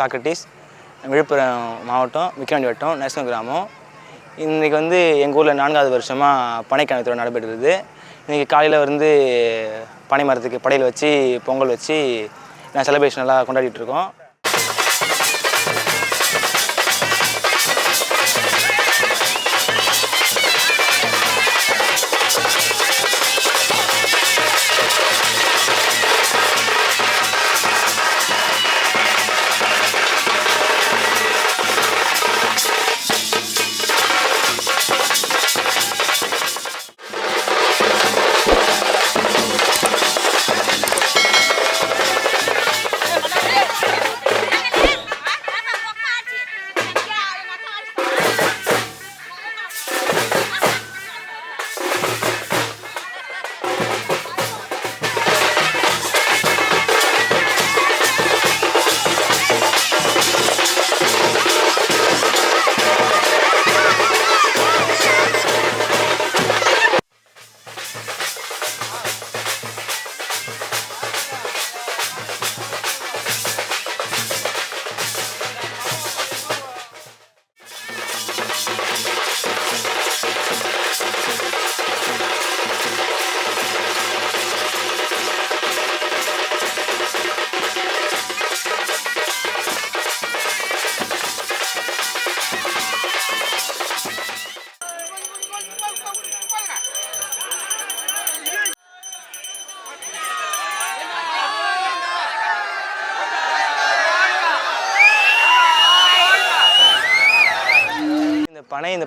Socrates Villupuram மாவட்டம் விக்கிரவாண்டி வட்டம் national கிராமம். இன்றைக்கி வந்து எங்கள் ஊரில் நான்காவது வருஷமாக பனைக்கான திருவிழா நடைபெறுது இன்றைக்கி காலையில் வந்து பனை மரத்துக்கு படையில் வச்சு பொங்கல் வச்சு நான் செலிப்ரேஷன் எல்லாம் கொண்டாடிட்டு இருக்கோம்.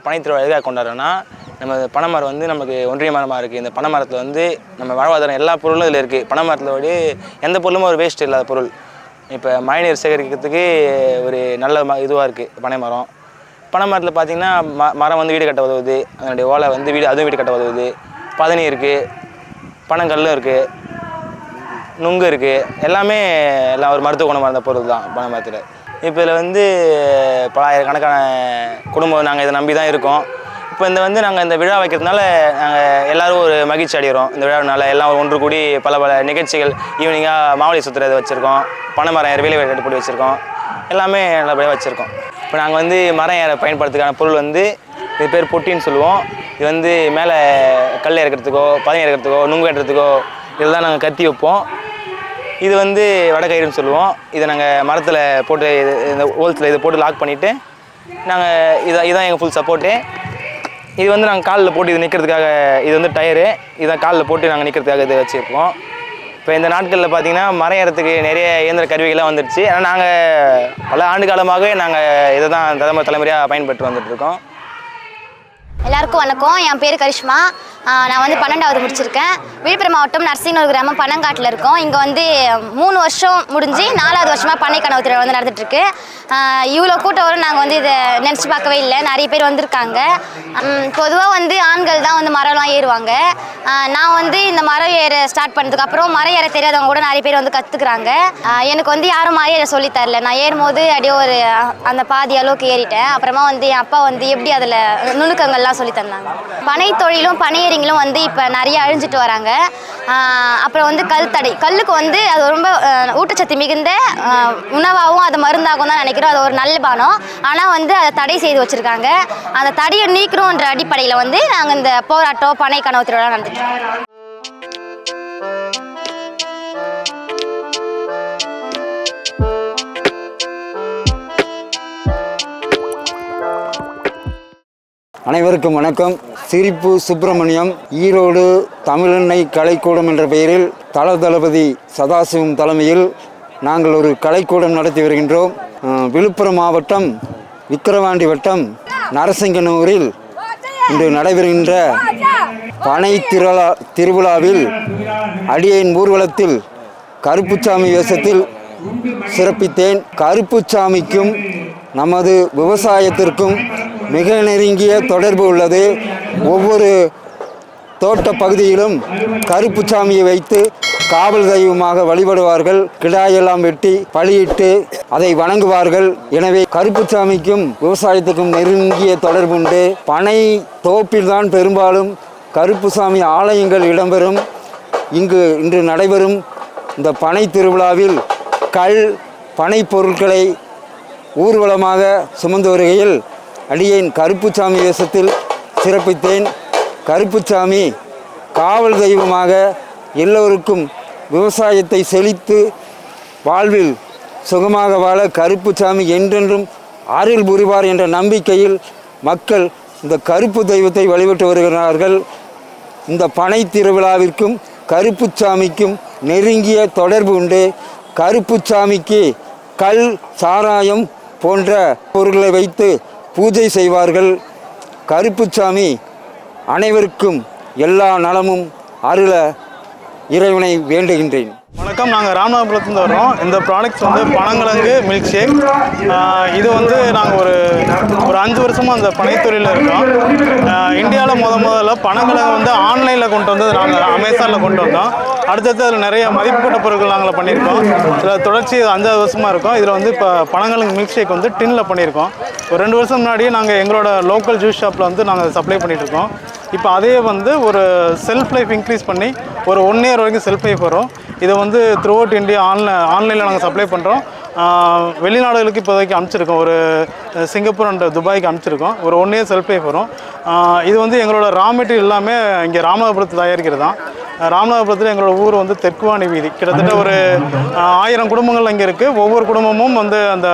பனை திருவிழா எதுக்காக கொண்டாடுறோன்னா நம்ம பனைமரம் பனை மரம் வந்து நமக்கு ஒன்றிய மரமாக இருக்குது இந்த பனை மரத்தில் வந்து நம்ம வாழ்வாதாரம் எல்லா பொருளும் இதில் இருக்குது பனை மரத்தில் விட எந்த பொருளும் ஒரு வேஸ்ட் இல்லாத பொருள். இப்போ மழைநீர் சேகரிக்கிறதுக்கு ஒரு நல்ல ம இதுவாக இருக்குது பனை மரம் பனை மரத்தில் ம மரம் வந்து வீடு கட்ட உதவுது. அதனுடைய ஓலை வந்து வீடு அதுவும் வீடு கட்ட உதவுது. பதனி இருக்குது பனங்கல்லும் இருக்குது நுங்கு இருக்குது எல்லாமே எல்லாம் ஒரு மருத்துவ குணமாக இருந்த பொருள் தான் பனை மரத்தில் இப்போ இதில் வந்து பலாயிரக்கணக்கான குடும்பம் நாங்கள் இதை நம்பி தான் இருக்கோம். இப்போ இந்த வந்து நாங்கள் இந்த விழா வைக்கிறதுனால நாங்கள் எல்லோரும் ஒரு மகிழ்ச்சி அடைகிறோம். இந்த விழாவினால எல்லாம் ஒன்று கூடி பல பல நிகழ்ச்சிகள் ஈவினிங்காக மாவழி சுற்றுறது வச்சுருக்கோம். பனைமரம் ஏற வேலை கட்டுப்படி வச்சுருக்கோம். எல்லாமே நல்லபடியாக வச்சுருக்கோம். இப்போ நாங்கள் வந்து மரம் ஏற பயன்படுத்துறதுக்கான பொருள் வந்து இது பேர் பொட்டின்னு சொல்லுவோம். இது வந்து மேலே கல் இறக்கிறதுக்கோ பதம் இறக்கிறதுக்கோ நுங்கு ஏற்றுறதுக்கோ இதெல்லாம் நாங்கள் கத்தி வைப்போம். இது வந்து வடக்கயிறுன்னு சொல்லுவோம். இதை நாங்கள் மரத்தில் போட்டு இது- இந்த ஹோல்ஸில் இதை போட்டு லாக் பண்ணிவிட்டு நாங்கள் இதான் இதான் எங்கள் ஃபுல் சப்போர்ட்டு இது வந்து நாங்கள் காலில் போட்டு இது நிற்கிறதுக்காக இது வந்து டயரு. இதான் காலில் போட்டு நாங்கள் நிற்கிறதுக்காக இதை வச்சுருப்போம் இப்போ இந்த நாட்களில் பார்த்தீங்கன்னா மரம் ஏறத்துக்கு நிறைய இயந்திர கருவிகள்லாம் வந்துடுச்சு. ஆனால் நாங்கள் பல ஆண்டு காலமாகவே நாங்கள் இதை தான் தலைமுறை தலைமுறையாக பயன்பட்டு வந்துட்டுருக்கோம் எல்லாருக்கும் வணக்கம். என் பேர் கரிஷ்மா. நான் வந்து பன்னெண்டாவது முடிச்சிருக்கேன். விழுப்புரம் மாவட்டம் நரசிங்கனூர் கிராமம் பனங்காட்டில் இருக்கோம். இங்கே வந்து மூணு வருஷம் முடிஞ்சு நாலாவது வருஷமாக பண்ணை கனவு திருவிழா வந்து நடந்துட்டுருக்கு. இவ்வளோ கூட்டம் வரும் நாங்கள் வந்து இதை நினச்சி பார்க்கவே இல்லை. நிறைய பேர் வந்திருக்காங்க. பொதுவாக வந்து ஆண்கள் தான் வந்து மரம்லாம் ஏறுவாங்க. நான் வந்து இந்த மரம் ஏற ஸ்டார்ட் பண்ணதுக்கு அப்புறம் மரம் ஏற தெரியாதவங்க கூட நிறைய பேர் வந்து கற்றுக்குறாங்க எனக்கு வந்து யாரும் மரம் ஏற சொல்லித் தரல. நான் ஏறும்போது அப்படியே ஒரு அந்த பாதி அளவுக்கு ஏறிட்டேன். அப்புறமா வந்து என் அப்பா வந்து எப்படி அதில் நுணுக்கங்கள்லாம் சொல்லி தந்தாங்க. பனை தொழிலும் பனை பனையறிங்களும் வந்து இப்போ நிறைய அழிஞ்சிட்டு வராங்க. அப்புறம் வந்து கல் தடை கல்லுக்கு வந்து அது ரொம்ப ஊட்டச்சத்து மிகுந்த உணவாகவும் அது மருந்தாகவும் தான் நினைக்கிறோம். அது ஒரு நல்ல பானம். ஆனால் வந்து அதை தடை செய்து வச்சுருக்காங்க. அந்த தடையை நீக்கணுன்ற அடிப்படையில் வந்து நாங்கள் இந்த போராட்டம் பனை கனவு திருவிழா நடந்துட்டு அனைவருக்கும் வணக்கம். சிரிப்பு சுப்பிரமணியம் ஈரோடு தமிழெண்ணை கலைக்கூடம் என்ற பெயரில் தல தளபதி சதாசிவம் தலைமையில் நாங்கள் ஒரு கலைக்கூடம் நடத்தி வருகின்றோம். விழுப்புரம் மாவட்டம் விக்கிரவாண்டி வட்டம் நரசிங்கனூரில் இன்று நடைபெறுகின்ற பனை திருவிழா திருவிழாவில் அடியேன் ஊர்வலத்தில் கருப்புச்சாமி வேஷத்தில் சிறப்பித்தேன். கருப்புச்சாமிக்கும் நமது விவசாயத்திற்கும் மிக நெருங்கிய தொடர்பு உள்ளது. ஒவ்வொரு தோட்ட பகுதியிலும் கருப்புச்சாமியை வைத்து காவல் தெய்வமாக வழிபடுவார்கள். கிடாயெல்லாம் வெட்டி பலியிட்டு அதை வணங்குவார்கள். எனவே கருப்புச்சாமிக்கும் விவசாயத்துக்கும் நெருங்கிய தொடர்பு உண்டு பனை தோப்பில்தான் பெரும்பாலும் கருப்புசாமி ஆலயங்கள் இடம்பெறும். இங்கு இன்று நடைபெறும் இந்த பனை திருவிழாவில் கல் பனை பொருட்களை ஊர்வலமாக சுமந்து வருகையில் அடியேன் கருப்புச்சாமி வேஷத்தில் சிறப்பித்தேன். கருப்புச்சாமி காவல் தெய்வமாக எல்லோருக்கும் விவசாயத்தை செழித்து வாழ்வில் சுகமாக வாழ கருப்புச்சாமி என்றென்றும் அருள் புரிவார் என்ற நம்பிக்கையில் மக்கள் இந்த கருப்பு தெய்வத்தை வழிபட்டு வருகிறார்கள். இந்த பனை திருவிழாவிற்கும் கருப்புச்சாமிக்கும் நெருங்கிய தொடர்பு உண்டு. கருப்புச்சாமிக்கு கல் சாராயம் போன்ற பொருட்களை வைத்து பூஜை செய்வார்கள். கருப்புச்சாமி அனைவருக்கும் எல்லா நலமும் அருள இறைவனை வேண்டுகின்றேன். வணக்கம். நாங்கள் ராமநாதபுரத்துலேருந்து வரோம் இந்த ப்ராடக்ட்ஸ் வந்து பனங்கிழங்கு மில்க் ஷேக் இது வந்து நாங்கள் ஒரு ஒரு அஞ்சு வருஷமாக அந்த பனைத்துறையில் இருக்கோம். இந்தியாவில் முத முதல்ல பனங்கிழங்கு வந்து ஆன்லைனில் கொண்டு வந்தது நாங்கள் அமேசானில் கொண்டு வந்தோம். அடுத்தடுத்து அதில் நிறைய மதிப்புக்கூட்ட பொருட்கள் நாங்கள் பண்ணியிருக்கோம். இதில் தொடர்ச்சி அஞ்சாவது வருஷமாக இருக்கும். இதில் வந்து இப்போ பனங்கிழங்கு மில்க் ஷேக் வந்து டின்னில் பண்ணியிருக்கோம். ஒரு ரெண்டு வருஷம் முன்னாடி நாங்கள் எங்களோட லோக்கல் ஜூஸ் ஷாப்பில் வந்து நாங்கள் சப்ளை பண்ணிகிட்ருக்கோம் இப்போ அதே வந்து ஒரு செல்ஃப் லைஃப் இன்க்ரீஸ் பண்ணி ஒரு ஒன் இயர் வரைக்கும் செல்ஃப் லைஃப் வரும். இதை வந்து த்ரூ அவுட் இந்தியா ஆன்லைன் ஆன்லைனில் நாங்கள் சப்ளை பண்ணுறோம் வெளிநாடுகளுக்கு இப்போதைக்கு அனுப்பிச்சிருக்கோம். ஒரு சிங்கப்பூர் அண்ட் துபாய்க்கு அனுப்பிச்சிருக்கோம். ஒரு ஒன் இயர் செல்ஃப் லைஃப் வரும். இது வந்து எங்களோட ரா மெட்டீரியல் எல்லாமே இங்கே ராமநாதபுரத்தில் தயாரிக்கிறது தான் ராமநாதபுரத்தில் எங்களோட ஊர் வந்து தெற்குவாணி வீதி. கிட்டத்தட்ட ஒரு ஆயிரம் குடும்பங்கள் இங்கே இருக்குது ஒவ்வொரு குடும்பமும் வந்து அந்த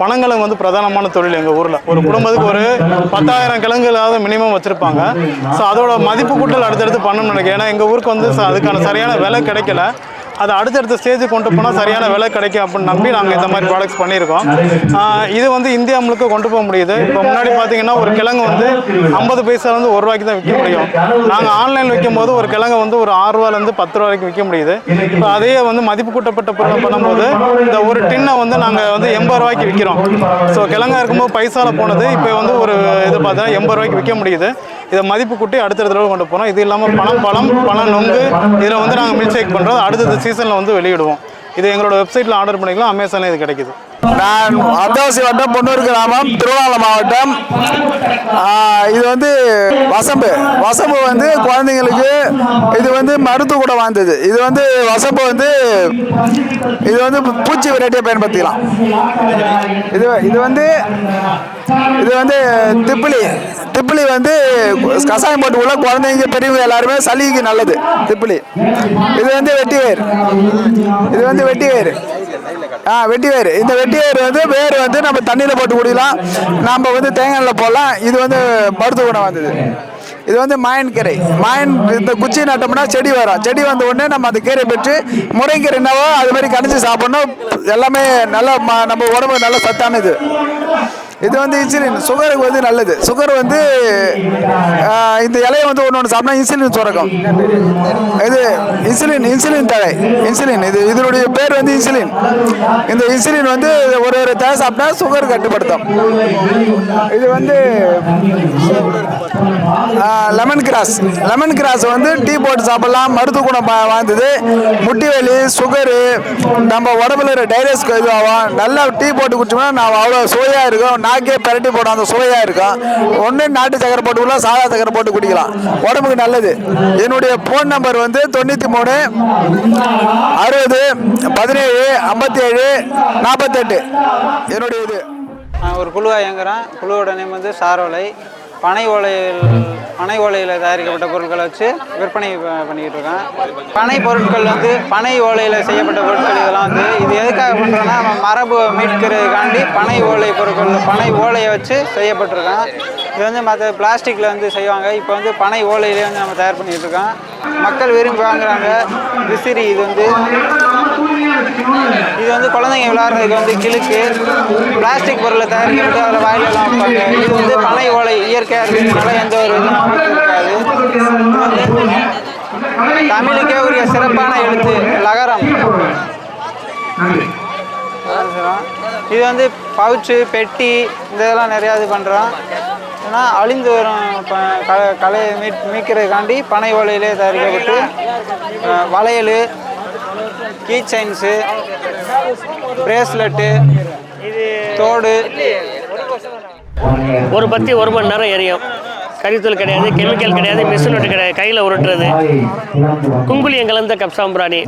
பனங்கிழங்கு வந்து பிரதானமான தொழில் எங்கள் ஊரில். ஒரு குடும்பத்துக்கு ஒரு பத்தாயிரம் கிழங்குகளாவது மினிமம் வச்சுருப்பாங்க. ஸோ அதோட மதிப்பு கூட்டல் அடுத்தடுத்து பண்ணணும்னு நினைக்கிறேன். ஏன்னா எங்கள் ஊருக்கு வந்து அதுக்கான சரியான விலை கிடைக்கல. அதை அடுத்தடுத்த ஸ்டேஜுக்கு கொண்டு போனால் சரியான விலை கிடைக்கும் அப்படின்னு நம்பி நாங்கள் இந்த மாதிரி ப்ராடக்ட்ஸ் பண்ணியிருக்கோம். இது வந்து இந்தியா முழுக்க கொண்டு போக முடியுது. இப்போ முன்னாடி பார்த்தீங்கன்னா ஒரு கிழங்கு வந்து ஐம்பது பைசாலேருந்து ஒரு ரூபாய்க்கு தான் விற்க முடியும். நாங்கள் ஆன்லைனில் விற்கும் போது ஒரு கிழங்கு வந்து ஒரு ஆறு ரூபாலேருந்து பத்து ரூபா வரைக்கும் விற்க முடியுது. இப்போ அதையே வந்து மதிப்பு கூட்டப்பட்ட பொருள் பண்ணும்போது இந்த ஒரு டின்னை வந்து நாங்கள் வந்து எண்பது ரூபாய்க்கு விற்கிறோம் ஸோ கிழங்கா இருக்கும்போது பைசாவில் போனது. இப்போ வந்து ஒரு இது பார்த்தா எண்பது ரூபாய்க்கு விற்க முடியுது. இதை மதிப்பு கூட்டி அடுத்த தடவை கொண்டு போகிறோம் இது இல்லாமல் பணம் பழம் பணம் நொங்கு இதில் வந்து நாங்கள் மில்க் ஷேக் பண்ணுறோம் அடுத்தது சீசனில் வந்து வெளியிடுவோம். இது எங்களோட வெப்சைட்டில் ஆர்டர் பண்ணிக்கலாம். அமேசானில் இது கிடைக்குது. நான் அர்த்தவசி வட்டம் பொன்னூர் கிராமம் திருவண்ணாமலை மாவட்டம். இது வந்து வசம்பு. வசம்பு வந்து குழந்தைங்களுக்கு இது வந்து மருத்துவ கூட வாழ்ந்தது இது வந்து வசம்பு வந்து இது வந்து பூச்சி வெரைட்டியை பயன்படுத்திக்கலாம். இது இது வந்து இது வந்து திப்பிலி. திப்பிலி வந்து கசாயம் போட்டு உள்ள குழந்தைங்க பெரியவங்க எல்லாருமே சளிக்கு நல்லது. திப்பிலி. இது வந்து வெட்டி வேர் இது வந்து வெட்டிவேர். ஆ வெட்டி வேர் இந்த வெட்டி வேர் வந்து வேர் வந்து நம்ம தண்ணியில் போட்டு குடிக்கலாம். நம்ம வந்து தேங்காயில் போடலாம். இது வந்து மருத்துவ குணம் வந்தது. இது வந்து மாயன் கீரை. மாயன் இந்த குச்சி நட்டோம்னா செடி வரும். செடி வந்த உடனே நம்ம அந்த கீரை பெற்று முருங்கைக்கீரை என்னவோ அது மாதிரி கணிச்சு சாப்பிடணும். எல்லாமே நல்லா நம்ம உடம்பு நல்லா சத்தானது. இது வந்து இன்சுலின் சுகருக்கு வந்து நல்லது. சுகர் வந்து இந்த இலையை வந்து ஒன்று ஒன்று சாப்பிட்டா இன்சுலின் சுரக்கும். இது இன்சுலின் இன்சுலின் தழை. இன்சுலின் இது இதனுடைய பேர் வந்து இன்சுலின் இந்த இன்சுலின் வந்து ஒரு ஒரு தழை சாப்பிட்டா சுகர் கட்டுப்படுத்தும். இது வந்து லெமன் கிராஸ் லெமன் கிராஸ் வந்து டீ போட்டு சாப்பிடலாம். மருத்துவ குணம் வாழ்ந்தது முட்டி வலி சுகரு நம்ம உடம்புல இருக்கிற டைரஸ்க்கு இதுவாகும். நல்லா டீ போட்டு குடிச்சோம்னா நான் அவ்வளோ சுவையாக இருக்கும். நாக்கே பரட்டி போடும் அந்த சுவையாக இருக்கும். ஒன்று நாட்டு சக்கரை போட்டு குடிக்கலாம் சாதா சக்கரை போட்டு குடிக்கலாம். உடம்புக்கு நல்லது. என்னுடைய ஃபோன் நம்பர் வந்து தொண்ணூற்றி மூணு அறுபது பதினேழு ஐம்பத்தி ஏழு நாற்பத்தெட்டு என்னுடைய இது. நான் ஒரு குழுவாக இயங்குறேன். குழுவோட நேம் வந்து சாரோலை. பனை ஓலையில் பனை ஓலையில் தயாரிக்கப்பட்ட பொருட்களை வச்சு விற்பனை ப- பண்ணிக்கிட்டு இருக்கேன் பனை பொருட்கள் வந்து பனை ஓலையில் செய்யப்பட்ட பொருட்கள் இதெல்லாம் வந்து இது எதுக்காக பண்ணுறோன்னா நம்ம மரபு மீட்கிறதுக்காண்டி பனை ஓலை பொருட்கள் பனை ஓலையை வச்சு செய்யப்பட்டிருக்கேன் இது வந்து மற்ற பிளாஸ்டிக்கில் வந்து செய்வாங்க. இப்போ வந்து பனை ஓலையிலே வந்து நம்ம தயார் பண்ணிகிட்டு இருக்கோம். மக்கள் விரும்பி வாங்குறாங்க. விசிறி இது வந்து இது வந்து குழந்தைங்க விளையாடுறதுக்கு வந்து கிழக்கு பிளாஸ்டிக் பொருளை தயாரிக்கப்பட்டு அதில் வாயிலெல்லாம் வைப்பாங்க. இது வந்து பனை ஓலை இயற்கையாக இருக்கிறதுனால எந்த ஒரு இதுவும் வந்து தமிழுக்கே உரிய சிறப்பான எழுத்து லகரம். இது வந்து பவுச்சு பெட்டி இந்த இதெல்லாம் நிறையா இது பண்ணுறோம் ஏன்னா அழிந்து வரும் ப கலையை மீட் மீட்கிறதுக்காண்டி பனை ஓலையிலே தயாரிக்கப்பட்டு வளையல் கீ செயின்ஸு பிரேஸ்லெட்டு தோடு. ஒரு பத்தி ஒரு மணி நேரம் எரியும். கரித்தூள் கிடையாது கெமிக்கல் கிடையாது மிஷின் ஒட்டு கிடையாது கையில் உருட்டுறது. குங்குளியம் கலந்த கப்சாம்பிராணி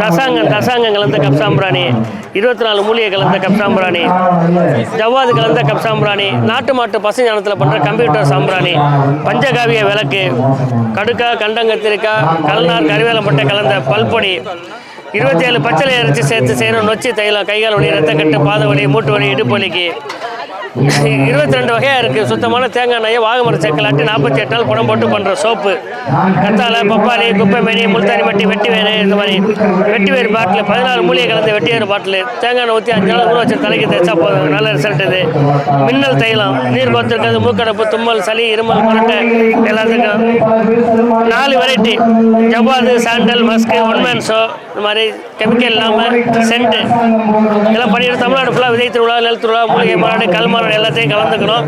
தசாங்கம் தசாங்கம் கலந்த கப்சாம்பிராணி இருபத்தி நாலு மூலிகை கலந்த கப்சாம்பிராணி ஜவ்வாது கலந்த கப்சாம்பிராணி நாட்டு மாட்டு பசு ஞானத்தில் பண்ணுற கம்ப்யூட்டர் சாம்பிராணி. பஞ்சகாவிய விளக்கு. கடுக்கா கண்டங்கத்திரிக்காய் கல்நார் கருவேலப்பட்டை கலந்த பல்பொடி. இருபத்தி ஏழு பச்சளை அரைச்சி சேர்த்து செய்யணும். நொச்சி தைலம் கைகால் வலி ரத்தக்கட்டு பாத வலி மூட்டு வலி இடுப்பு வலிக்கு. இருபத்தி ரெண்டு வகையாக இருக்குது சுத்தமான தேங்காய் எண்ணெயை வாகமர செக்கலாட்டி நாற்பத்தி எட்டு நாள் குடம் போட்டு பண்ணுற சோப்பு. கத்தாழை பப்பாளி குப்பைமேனி முல்தானி மட்டி வெட்டி வேறு இந்த மாதிரி வெட்டி வேறு பாட்டில் பதினாலு மூலிகை கலந்து வெட்டி வேறு பாட்டில் தேங்காய் எண்ணெய் ஊற்றி அஞ்சு நாள் ஊற வச்சு தலைக்கு தேய்ச்சா போதும். நல்ல ரிசல்ட் இது. மின்னல் தைலம் நீர் கொத்திருக்கிறது மூக்கடப்பு தும்மல் சளி இருமல் முரட்டை எல்லாத்துக்கும். நாலு வெரைட்டி ஜவ்வாது sandal musk one man show இந்த மாதிரி கெமிக்கல் இல்லாமல் சென்ட்டு இதெல்லாம் பண்ணிட்டு தமிழ்நாடு ஃபுல்லாக விதை திருவிழா நெல் திருவிழா மூலிகை மாநாடு கல் மாநாடு எல்லாத்தையும் கலந்துக்கணும்.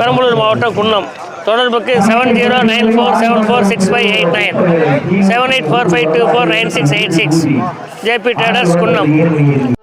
பெரம்பலூர் மாவட்டம் குன்னம். தொடர்புக்கு seven zero nine four seven four six five eight nine seven eight four five two four nine six eight six JP traders Kunnam.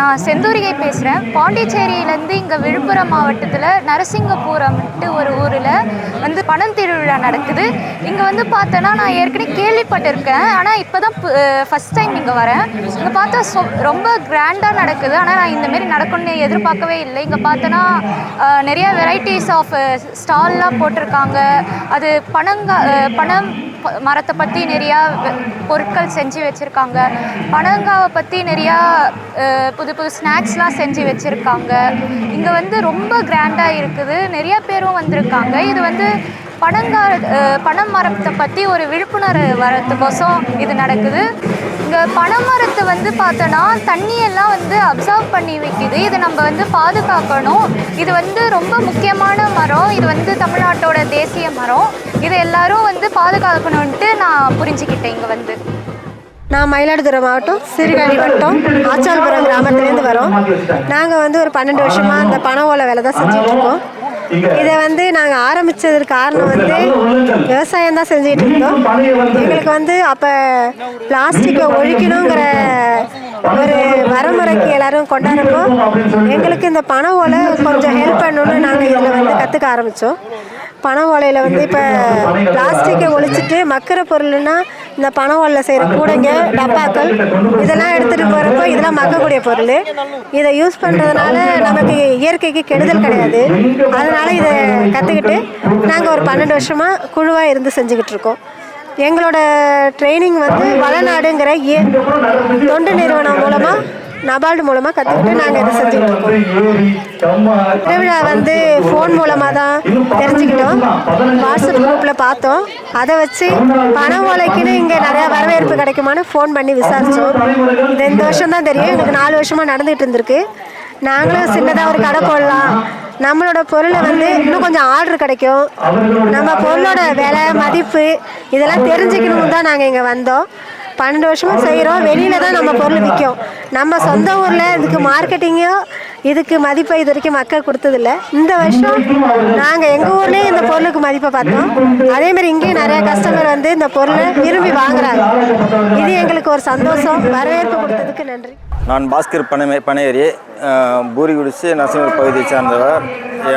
நான் செந்தூரிகை பேசுகிறேன் பாண்டிச்சேரியிலேருந்து இங்கே விழுப்புரம் மாவட்டத்தில் நரசிங்கபுரம்ட்டு ஒரு ஊரில் வந்து பணம் திருவிழா நடக்குது. இங்கே வந்து பார்த்தோன்னா நான் ஏற்கனவே கேள்விப்பட்டிருக்கேன். ஆனால் இப்போ தான் ஃபஸ்ட் டைம் இங்கே வரேன். இங்கே பார்த்தா சொ ரொம்ப கிராண்டாக நடக்குது. ஆனால் நான் இந்தமாரி நடக்கும்னு எதிர்பார்க்கவே இல்லை. இங்கே பார்த்தோன்னா நிறையா வெரைட்டிஸ் ஆஃப் ஸ்டால்லாம் போட்டிருக்காங்க. அது பணங்க பணம் மரத்தை பற்றி நிறையா வெ- பொருட்கள் செஞ்சு வச்சுருக்காங்க. பனங்காவை பற்றி நிறையா புது புது ஸ்நாக்ஸ்லாம் செஞ்சு வச்சுருக்காங்க. இங்கே வந்து ரொம்ப கிராண்டாக இருக்குது. நிறையா பேரும் வந்திருக்காங்க. இது வந்து பனங்கா பணம் மரத்தை பற்றி ஒரு விழிப்புணர்வு வரத்துக்கோசம் இது நடக்குது. இங்கே பனைமரத்தை வந்து பார்த்தோன்னா தண்ணியெல்லாம் வந்து அப்சர்வ் பண்ணி வைக்குது. இதை நம்ம வந்து பாதுகாக்கணும். இது வந்து ரொம்ப முக்கியமான மரம். இது வந்து தமிழ்நாட்டோட தேசிய மரம். இதை எல்லாரும் வந்து பாதுகாக்கணுன்ட்டு நான் புரிஞ்சுக்கிட்டேன் இங்கே வந்து. நான் மயிலாடுதுறை மாவட்டம் சீர்காழி வட்டம் ஆச்சால்புரம் கிராமத்துலேருந்து வரோம். நாங்கள் வந்து ஒரு பன்னெண்டு வருஷமாக அந்த பனை ஓலை வேலை தான் செஞ்சுட்ருக்கோம் இதை வந்து நாங்கள் ஆரம்பித்ததுக்கு காரணம் வந்து விவசாயம் தான் செஞ்சுட்டு இருந்தோம். எங்களுக்கு வந்து அப்போ பிளாஸ்டிக்கை ஒழிக்கணுங்கிற ஒரு வரமுறைக்கு எல்லாரும் கொண்டாடுறப்போ எங்களுக்கு இந்த பனை ஓலை கொஞ்சம் ஹெல்ப் பண்ணணும்னு நாங்கள் இதில் வந்து கற்றுக்க ஆரம்பித்தோம் பனை ஓலையில் வந்து இப்போ பிளாஸ்டிக்கை ஒழிச்சிட்டு மக்கிற பொருள்னா இந்த பனை செய்கிற கூடைங்க டப்பாக்கள் இதெல்லாம் எடுத்துகிட்டு போகிறப்போ இதெல்லாம் மக்கக்கூடிய பொருள். இதை யூஸ் பண்ணுறதுனால நமக்கு இயற்கைக்கு கெடுதல் கிடையாது. அதனால் இதை கற்றுக்கிட்டு நாங்கள் ஒரு பன்னெண்டு வருஷமாக குழுவாக இருந்து செஞ்சுக்கிட்டு இருக்கோம். எங்களோட ட்ரைனிங் வந்து வளநாடுங்கிற ஏ தொண்டு நிறுவனம் மூலமாக நபார்டு மூலமாக கற்றுக்கிட்டு நாங்கள் இதை செஞ்சுக்கிட்டு இருக்கோம். திருவிழா வந்து ஃபோன் மூலமாக தான் தெரிஞ்சுக்கிட்டோம். வாட்ஸ்அப் குரூப்பில் பார்த்தோம். அதை வச்சு பண ஓலைக்குன்னு இங்கே நிறையா வரவேற்பு கிடைக்குமான்னு ஃபோன் பண்ணி விசாரித்தோம் இந்த வருஷம் தான் தெரியும். எங்களுக்கு நாலு வருஷமாக நடந்துகிட்டு இருந்திருக்கு. நாங்களும் சின்னதாக ஒரு கடை போடலாம். நம்மளோட பொருளை வந்து இன்னும் கொஞ்சம் ஆர்டர் கிடைக்கும். நம்ம பொருளோட விலை மதிப்பு இதெல்லாம் தெரிஞ்சுக்கணும் தான் நாங்கள் இங்கே வந்தோம். பன்னெண்டு வருஷமா செய்கிறோம் வெளியில தான் நம்ம பொருள் விற்கும். நம்ம சொந்த ஊரில் இதுக்கு மார்க்கெட்டிங்கோ இதுக்கு மதிப்பை இது வரைக்கும் மக்கள் கொடுத்ததில்ல. இந்த வருஷம் நாங்கள் எங்கள் ஊர்லேயே இந்த பொருளுக்கு மதிப்பை பார்த்தோம். அதே மாதிரி இங்கேயும் நிறைய கஸ்டமர் வந்து இந்த பொருளை விரும்பி வாங்குறாங்க. இது எங்களுக்கு ஒரு சந்தோஷம். வரவேற்பு கொடுத்ததுக்கு நன்றி. நான் பாஸ்கர் பனை பனையேரி பூரிகுடிச்சி நரசிம்மர் பகுதியை சேர்ந்தவர்.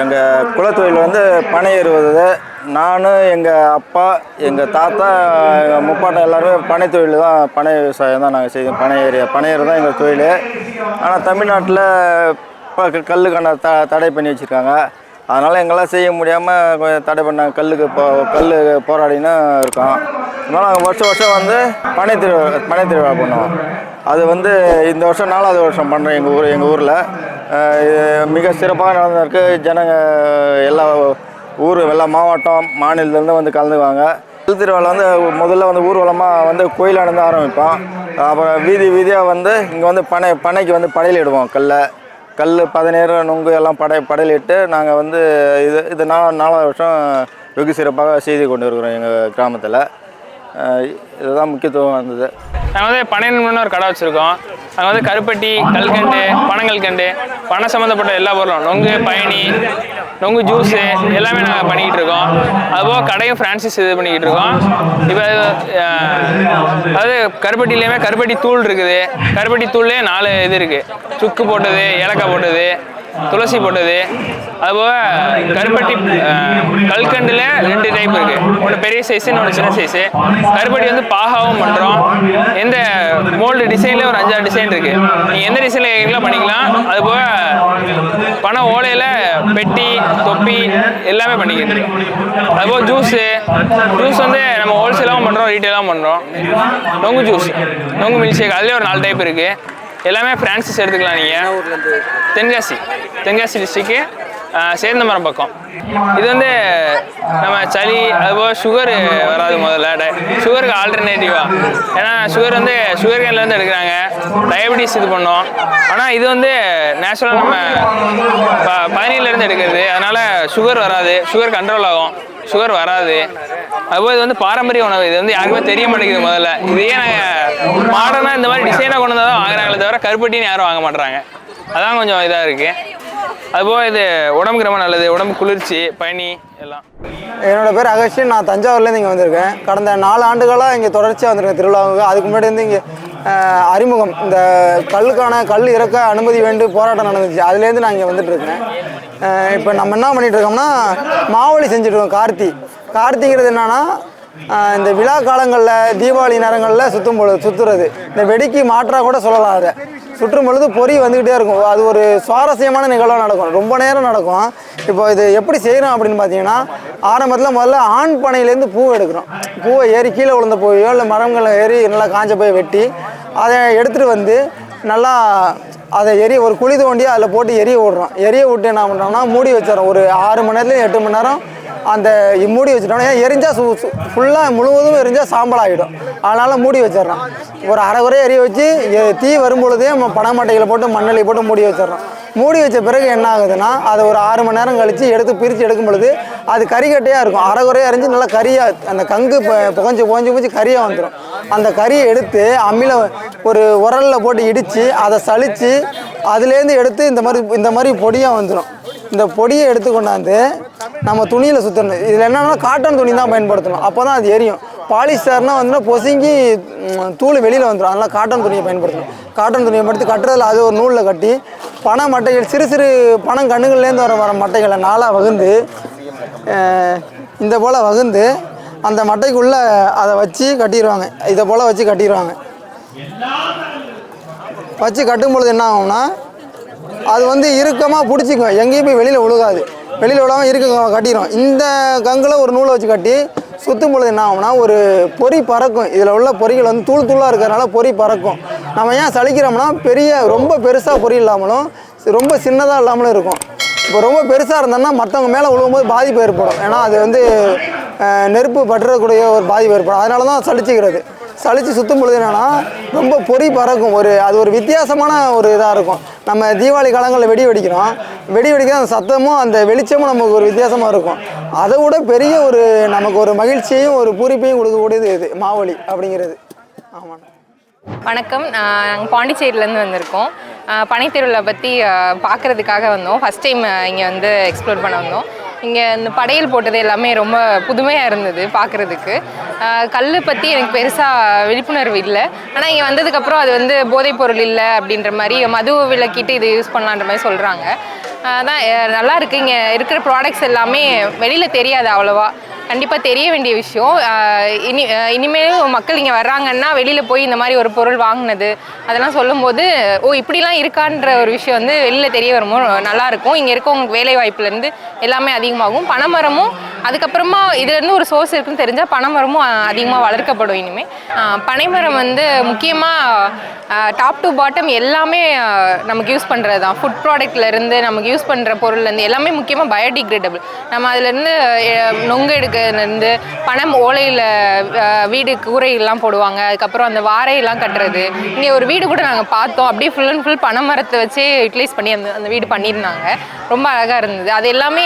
எங்கள் குலத்தொழில் வந்து பனை ஏறுவது நான் எங்கள் அப்பா எங்கள் தாத்தா எங்கள் முப்பாட்டம் எல்லாருமே பனை தொழில் தான் பனை விவசாயம் தான் நாங்கள் செய்வோம் பனை ஏரியா பனை ஏறு தான் எங்கள் தொழில். ஆனால் தமிழ்நாட்டில் இப்போ கல்லுக்கான த தடை பண்ணி வச்சுருக்காங்க. அதனால் எங்களால் செய்ய முடியாமல் கொஞ்சம் தடை பண்ணாங்க. கல்லுக்கு போ கல் போராடின்னு இருக்கோம். அதனால் நாங்கள் வருஷம் வருஷம் வந்து பனை திருவிழா பனை திருவிழா பண்ணுவோம். அது வந்து இந்த வருஷம் நாலாவது வருஷம் பண்ணுறோம் எங்கள் ஊர் எங்கள் ஊரில். மிக சிறப்பாக நடந்திருக்கு. ஜனங்க எல்லா ஊர் எல்லா மாவட்டம் மாநிலத்துலேருந்து வந்து கலந்துக்குவாங்க. கல் திருவிழா வந்து முதல்ல வந்து ஊர்வலமாக வந்து கோயிலானது ஆரம்பிப்போம். அப்புறம் வீதி வீதியாக வந்து இங்கே வந்து பனை பனைக்கு வந்து படையிலிடுவோம் கல்லை. கல் பதினேறு நுங்கு எல்லாம் படை படையலிட்டு நாங்கள் வந்து இது இது நா நாலாவது வருஷம் வெகு சிறப்பாக செய்து கொண்டு இருக்கிறோம் எங்கள் கிராமத்தில் இதுதான் முக்கியத்துவம் வந்தது நாங்கள் வந்து பனையன்மனு ஒரு கடை வச்சுருக்கோம். அங்கே வந்து கருப்பட்டி கல்கண்டு பனங்கல்கண்டு பணம் சம்மந்தப்பட்ட எல்லா பொருளும். நொங்கு பயணி நொங்கு ஜூஸு எல்லாமே நாங்கள் பண்ணிக்கிட்டு இருக்கோம். அதுபோக கடையும் ஃப்ரான்சிஸ் இது பண்ணிக்கிட்டு இருக்கோம். இப்போ அதாவது கருப்பட்டிலையுமே கருப்பட்டி தூள் இருக்குது. கருப்பட்டி தூள்லேயே நாலு இது இருக்குது சுக்கு போட்டது ஏலக்காய் போட்டது துளசி போட்டது. அதுபோக கருப்பட்டி கல்கண்டில் ரெண்டு டைப் இருக்குது ஒன்று பெரிய சைஸ் இன்னொன்று சின்ன சைஸ் கருப்பட்டி வந்து பாகாவும் பண்ணுறோம் எந்த மோல்டு டிசைனில் ஒரு அஞ்சாறு டிசைன் இருக்கு நீங்கள் எந்த டிசைன்ல கேட்கலாம் பண்ணிக்கலாம். அதுபோக பண ஓலையில் பெட்டி தொப்பி எல்லாமே பண்ணிக்கிட்டு அதுபோக ஜூஸு ஜூஸ் வந்து நம்ம ஹோல்சேலாகவும் பண்ணுறோம் ரீட்டெயிலாகவும் பண்ணுறோம் நொங்கு ஜூஸ் நொங்கு மில்க் ஷேக் அதுலேயே ஒரு நாலு டைப் இருக்குது எல்லாமே ஃப்ரான்சிஸ் எடுத்துக்கலாம் நீங்கள் தென்காசி தென்காசி டிஸ்ட்ரிக்கு சேந்தமரம் பக்கம். இது வந்து நம்ம சளி அதுபோக சுகர் வராது முதல்ல. சுகருக்கு ஆல்டர்னேட்டிவாக ஏன்னா சுகர் வந்து சுகர் கேன்லேருந்து எடுக்கிறாங்க. டயபிட்டிஸ் இது பண்ணோம். ஆனால் இது வந்து நேச்சுரலாக நம்ம ப பதனியிலேருந்து எடுக்கிறது. அதனால் சுகர் வராது. சுகர் கண்ட்ரோல் ஆகும். சுகர் வராது. அதுபோல் இது வந்து பாரம்பரிய உணவு. இது வந்து யாருக்குமே தெரிய மாட்டேங்குது முதல்ல. இதையே நாங்கள் மாடர்னாக இந்த மாதிரி டிசைனாக கொண்டு வந்தால் தான் வாங்குறாங்களே தவிர கருப்பட்டின்னு யாரும் வாங்க மாட்டுறாங்க அதான் கொஞ்சம் இதாக இருக்குது அதுபோக இது உடம்புக்கு ரொம்ப நல்லது உடம்பு குளிர்ச்சி பனி எல்லாம். என்னோட பேர் அகஸ்டின். நான் தஞ்சாவூர்லேருந்து இங்கே வந்திருக்கேன். கடந்த நாலு ஆண்டுகளாக இங்கே தொடர்ச்சியாக வந்திருக்கேன் திருவிழாவுக்கு. அதுக்கு முன்னாடி வந்து இங்கே அறிமுகம். இந்த கல்லுக்கான கல் இறக்க அனுமதி வேண்டு போராட்டம் நடந்துச்சு. அதுலேருந்து நான் இங்கே வந்துட்டு இருக்கேன் இப்போ நம்ம என்ன பண்ணிட்டு இருக்கோம்னா மாவழி செஞ்சுட்டு கார்த்தி. கார்த்திங்கிறது என்னன்னா இந்த விழா காலங்களில் தீபாவளி நேரங்களில் சுற்றும் பொழுது சுற்றுறது இந்த வெடிக்கு மாற்றாக கூட சொல்லலாம் அதை. சுற்றும் பொழுது பொறி வந்துக்கிட்டே இருக்கும். அது ஒரு சுவாரஸ்யமான நிகழ்வாக நடக்கும். ரொம்ப நேரம் நடக்கும். இப்போ இது எப்படி செய்கிறோம் அப்படின்னு பார்த்தீங்கன்னா ஆரம்பத்தில் முதல்ல ஆண் பனையிலேருந்து பூ எடுக்கிறோம். பூவை ஏறி கீழே விழுந்த பூவையோ இல்லை மரங்களை ஏறி நல்லா காஞ்ச போய் வெட்டி அதை எடுத்துகிட்டு வந்து நல்லா அதை எரிய ஒரு குழி தோண்டி அதில் போட்டு எரிய விடுறோம். எரிய விட்டு என்ன பண்ணுறோம்னா மூடி வச்சிடறோம். ஒரு ஆறு மணி நேரத்துலேயும் எட்டு மணி நேரம் அந்த மூடி வச்சுட்டோம்னா எரிஞ்சால் சு ஃபுல்லாக முழுவதும் எரிஞ்சால் சாம்பல் ஆகிடும். அதனால் மூடி வச்சிடறோம். ஒரு அரை குறை எரிய வச்சு தீ வரும்பொழுதே நம்ம பனைமட்டைகளை போட்டு மண்ணெளி போட்டு மூடி வச்சிடறோம். மூடி வச்ச பிறகு என்ன ஆகுதுன்னா அதை ஒரு ஆறு மணி நேரம் கழித்து எடுத்து பிரித்து எடுக்கும் பொழுது அது கறிக்கட்டையாக இருக்கும். அரை குறையாக நல்லா கறியாக அந்த கங்கு புகஞ்சு புகஞ்சு புகஞ்சு கறியாக வந்துடும் அந்த கறியை எடுத்து அம்மியில் ஒரு உரலில் போட்டு இடித்து அதை சளிச்சு அதுலேருந்து எடுத்து இந்த மாதிரி இந்த மாதிரி பொடியாக வந்துடும் இந்த பொடியை எடுத்து கொண்டாந்து நம்ம துணியில் சுற்றணும் இதில் என்னென்னா காட்டன் துணி தான் பயன்படுத்தணும். அப்போ தான் அது எரியும். பாலிஸ்டர்னால் வந்து பொசுங்கி தூள் வெளியில் வந்துடும் அதனால் காட்டன் துணியை பயன்படுத்தணும். காட்டன் துணியை படுத்து கட்டுறதுல அது ஒரு நூலில் கட்டி பனை மட்டைகள் சிறு சிறு பனம் கண்ணுகள்லேருந்து வர வர மட்டைகளை நாளாக வகுந்து இந்த போல் வகுந்து அந்த மட்டைக்குள்ளே அதை வச்சு கட்டிடுவாங்க இதை போல் வச்சு கட்டிடுவாங்க வச்சு கட்டும்பொழுது என்ன ஆகும்னா அது வந்து இறுக்கமாக பிடிச்சிக்கும் எங்கேயும் போய் வெளியில் விழுகாது வெளியில் விடாமல் இருக்க கட்டிடும் இந்த கங்கில் ஒரு நூலை வச்சு கட்டி சுற்றும் பொழுது என்ன ஆகும்னா ஒரு பொறி பறக்கும். இதில் உள்ள பொறிகள் வந்து தூள் தூளாக இருக்கிறனால பொறி பறக்கும். நம்ம ஏன் சலிக்கிறோம்னா பெரிய ரொம்ப பெருசாக பொறி இல்லாமலும் ரொம்ப சின்னதாக இல்லாமலும் இருக்கும். இப்போ ரொம்ப பெருசாக இருந்தோம்னா மற்றவங்க மேலே விழுகும்போது பாதிப்பு ஏற்படும். ஏன்னா அது வந்து நெருப்பு பற்றக்கூடிய ஒரு பாதிப்பு ஏற்படும். அதனால தான் சளிச்சிக்கிறது சளிச்சு சுற்றும் பொழுது என்னென்னா ரொம்ப பொறி பறக்கும். ஒரு அது ஒரு வித்தியாசமான ஒரு இதாக இருக்கும். நம்ம தீபாவளி காலங்களில் வெடி வெடிக்கிறோம். வெடி வெடிக்கிற அந்த சத்தமும் அந்த வெளிச்சமும் நமக்கு ஒரு வித்தியாசமாக இருக்கும். அதை விட பெரிய ஒரு நமக்கு ஒரு மகிழ்ச்சியையும் ஒரு பூரிப்பையும் கொடுக்கக்கூடியது இது மாவழி அப்படிங்கிறது. ஆமாம் வணக்கம். நாங்கள் பாண்டிச்சேரியிலேருந்து வந்திருக்கோம். பனைத்திருவிழா பற்றி பார்க்குறதுக்காக வந்தோம். ஃபஸ்ட் டைம் இங்கே வந்து எக்ஸ்ப்ளோர் பண்ண வந்தோம். இங்கே இந்த படையல் போட்டது எல்லாமே ரொம்ப புதுமையாக இருந்தது பார்க்குறதுக்கு. கல் பற்றி எனக்கு பெருசாக விழிப்புணர்வு இல்லை. ஆனால் இங்கே வந்ததுக்கப்புறம் அது வந்து போதைப் பொருள் இல்லை அப்படின்ற மாதிரி மது விலக்கிட்டு இது யூஸ் பண்ணலான்ற மாதிரி சொல்கிறாங்க அதான் நல்லா இருக்குது இங்கே இருக்கிற ப்ராடக்ட்ஸ் எல்லாமே வெளியில் தெரியாது அவ்வளோவா. கண்டிப்பாக தெரிய வேண்டிய விஷயம். இனி இனிமேல் இனிமேலும் மக்கள் இங்கே வர்றாங்கன்னா வெளியில் போய் இந்த மாதிரி ஒரு பொருள் வாங்கினது அதெல்லாம் சொல்லும்போது ஓ இப்படிலாம் இருக்கான்ற ஒரு விஷயம் வந்து வெளியில் தெரிய வரும்போது நல்லாயிருக்கும் இங்கே இருக்கவங்களுக்கு வேலை வாய்ப்புலேருந்து எல்லாமே அதிகமாகும். பனைமரமும் அதுக்கப்புறமா இதுலேருந்து ஒரு சோர்ஸ் இருக்குன்னு தெரிஞ்சால் பனைமரமும் அதிகமாக வளர்க்கப்படும் இனிமேல் பனைமரம் வந்து முக்கியமாக டாப் டு பாட்டம் எல்லாமே நமக்கு யூஸ் பண்ணுறது தான் ஃபுட் ப்ராடக்ட்லேருந்து நமக்கு யூஸ் பண்ணுற பொருள்லேருந்து எல்லாமே முக்கியமாக பயோடிக்ரேடபிள் நம்ம அதுலேருந்து நொங்கு எடுக்கிறதுலேருந்து பணம் ஓலையில் வீடு கூரையெல்லாம் போடுவாங்க. அதுக்கப்புறம் அந்த வாரையெல்லாம் கட்டுறது. இங்கே ஒரு வீடு கூட நாங்கள் பார்த்தோம். அப்படியே ஃபுல் அண்ட் ஃபுல் பனை மரத்தை வச்சே யூட்டிலைஸ் பண்ணி அந்த அந்த வீடு பண்ணியிருந்தாங்க. ரொம்ப அழகாக இருந்தது. அது எல்லாமே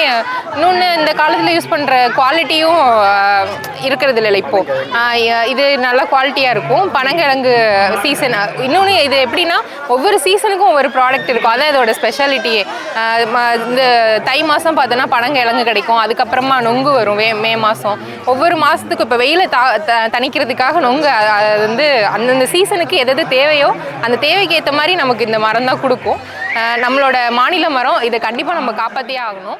இன்னொன்று இந்த காலத்தில் யூஸ் பண்ணுற பண்ணுற குவாலிட்டியும் இருக்கிறது இல்லை இப்போது இது நல்ல குவாலிட்டியாக இருக்கும். பனங்கிழங்கு சீசன் இன்னொன்று இது எப்படின்னா ஒவ்வொரு சீசனுக்கும் ஒவ்வொரு ப்ராடக்ட் இருக்கும். அதான் இதோட ஸ்பெஷாலிட்டியே இந்த தை மாதம் பார்த்தோன்னா பனங்கிழங்கு கிடைக்கும். அதுக்கப்புறமா நொங்கு வரும் மே மே மாதம் ஒவ்வொரு மாதத்துக்கும் இப்போ வெயிலை தா த- தணிக்கிறதுக்காக நொங்கு அது வந்து அந்தந்த சீசனுக்கு எது எது தேவையோ அந்த தேவைக்கு ஏற்ற மாதிரி நமக்கு இந்த மரம் தான் கொடுக்கும். நம்மளோட மாநில மரம் இதை கண்டிப்பாக நம்ம காப்பாற்றியே ஆகணும்.